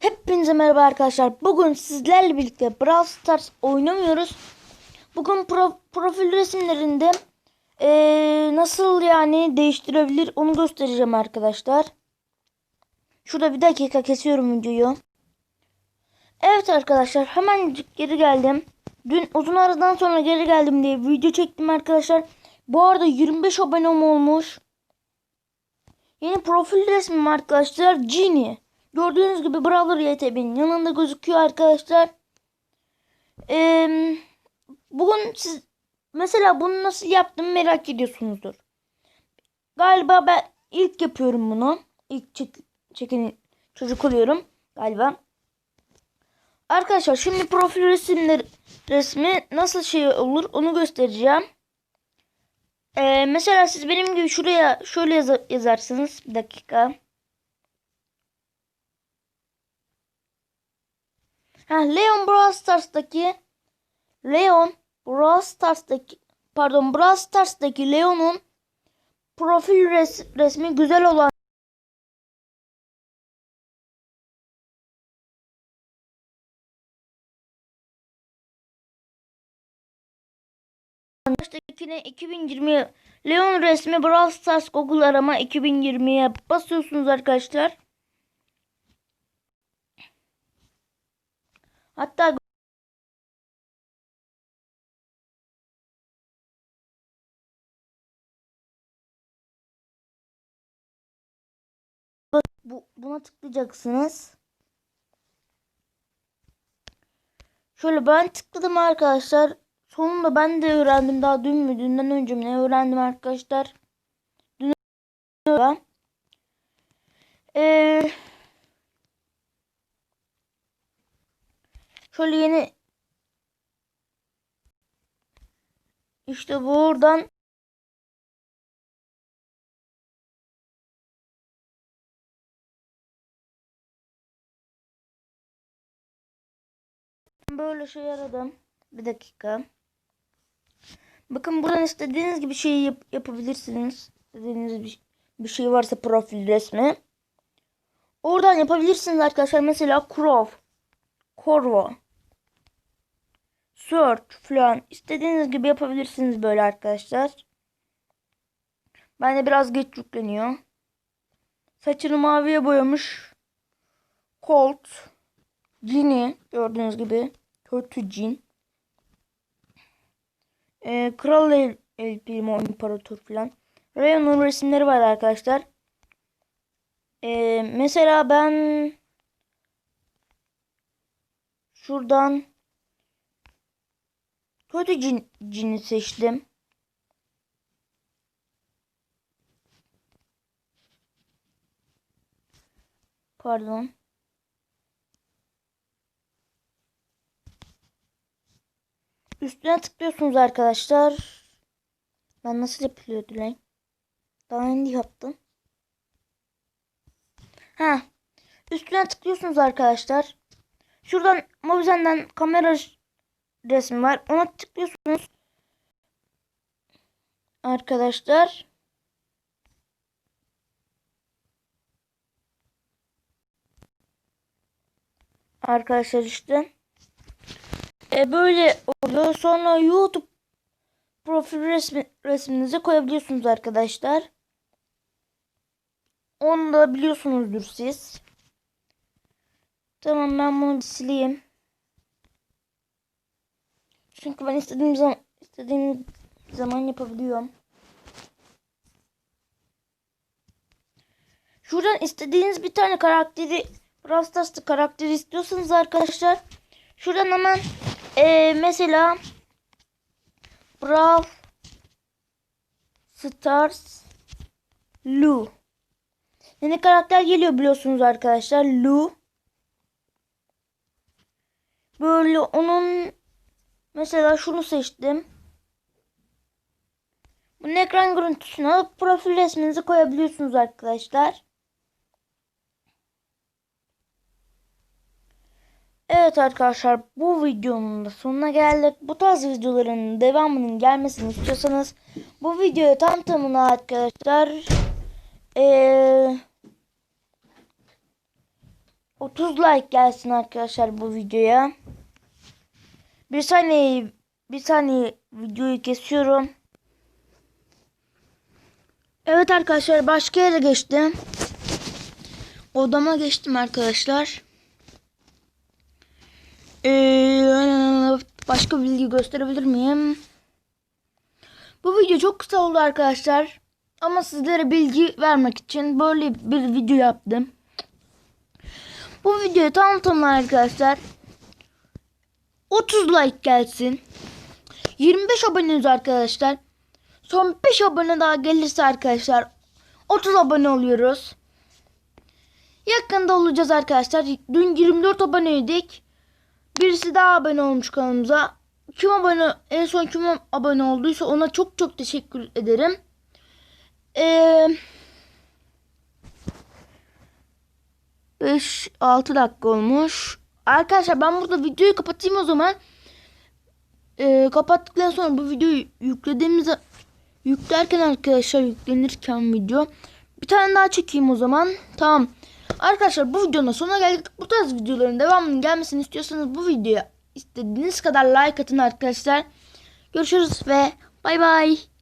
Hepinize merhaba arkadaşlar. Bugün sizlerle birlikte Brawl Stars oynamıyoruz. Bugün pro- profil resimlerinde eee, nasıl yani değiştirebilir onu göstereceğim arkadaşlar. Şurada bir dakika kesiyorum videoyu. Evet arkadaşlar hemen geri geldim. Dün uzun aradan sonra geri geldim diye video çektim arkadaşlar. Bu arada 25 abonem olmuş. Yeni profil resmim arkadaşlar Genie. Gördüğünüz gibi Brawler YTB'nin yanında gözüküyor arkadaşlar. Ee, bugün siz mesela bunu nasıl yaptım merak ediyorsunuzdur. Galiba ben ilk yapıyorum bunu. İlk çek, çeken çocuk oluyorum galiba. Arkadaşlar şimdi profil resimleri resmi nasıl şey olur onu göstereceğim. Ee, mesela siz benim gibi şuraya şöyle yaza- yazarsınız. Bir dakika. Leon Brawl Stars'taki Leon Brawl Stars'taki pardon Brawl Stars'taki Leon'un profil res, resmi güzel olan Baştakine 2020 Leon resmi Brawl Stars Google arama 2020'ye basıyorsunuz arkadaşlar. Hatta bu, buna tıklayacaksınız. Şöyle ben tıkladım arkadaşlar. Sonunda ben de öğrendim. Daha dün mü dünden önce mi ne öğrendim arkadaşlar. Dün öğrendim. Ee, şöyle yeni işte buradan böyle şey aradım. Bir dakika. Bakın buradan istediğiniz gibi şeyi yap- yapabilirsiniz. İstediğiniz bir, bir şey varsa profil resmi. Oradan yapabilirsiniz arkadaşlar. Mesela Crow, Corvo, Search falan. istediğiniz gibi yapabilirsiniz böyle arkadaşlar. Ben de biraz geç yükleniyor. Saçını maviye boyamış. Colt. Ginny gördüğünüz gibi. Kötü cin. Ee, Kral El, El Primo İmparator falan. Rayon'un resimleri var arkadaşlar. Ee, mesela ben şuradan kötü cin, cini seçtim. Pardon. Üstüne tıklıyorsunuz arkadaşlar. Ben nasıl yapılıyordu lan? Daha önce yaptım. Ha. Üstüne tıklıyorsunuz arkadaşlar. Şuradan Mobizen'den kamera resmi var. Ona tıklıyorsunuz. Arkadaşlar. Arkadaşlar işte. E böyle oluyor. Sonra YouTube profil resmi, resminize koyabiliyorsunuz arkadaşlar. Onu da biliyorsunuzdur siz. Tamam ben bunu sileyim. Çünkü ben istediğim zaman istediğim zaman yapabiliyorum. Şuradan istediğiniz bir tane karakteri Brawl karakteri istiyorsanız arkadaşlar şuradan hemen ee, mesela Brawl Stars Lu Yeni karakter geliyor biliyorsunuz arkadaşlar. Lu. Böyle onun mesela şunu seçtim. Bunun ekran görüntüsünü alıp profil resminizi koyabiliyorsunuz arkadaşlar. Evet arkadaşlar bu videonun da sonuna geldik. Bu tarz videoların devamının gelmesini istiyorsanız bu videoya tam tamına arkadaşlar eee 30 like gelsin arkadaşlar bu videoya. Bir saniye bir saniye videoyu kesiyorum. Evet arkadaşlar başka yere geçtim. Odama geçtim arkadaşlar. Ee, başka bilgi gösterebilir miyim? Bu video çok kısa oldu arkadaşlar. Ama sizlere bilgi vermek için böyle bir video yaptım. Bu videoyu tamına arkadaşlar 30 like gelsin. 25 aboneniz arkadaşlar. Son 5 abone daha gelirse arkadaşlar 30 abone oluyoruz. Yakında olacağız arkadaşlar. Dün 24 aboneydik. Birisi daha abone olmuş kanalımıza. Kim abone en son kim abone olduysa ona çok çok teşekkür ederim. Ee, 5-6 dakika olmuş. Arkadaşlar ben burada videoyu kapatayım o zaman. Ee, kapattıktan sonra bu videoyu yüklediğimizde yüklerken arkadaşlar yüklenirken video bir tane daha çekeyim o zaman. Tamam. Arkadaşlar bu videonun sonuna geldik. Bu tarz videoların devamının gelmesini istiyorsanız bu videoya istediğiniz kadar like atın arkadaşlar. Görüşürüz ve bay bay.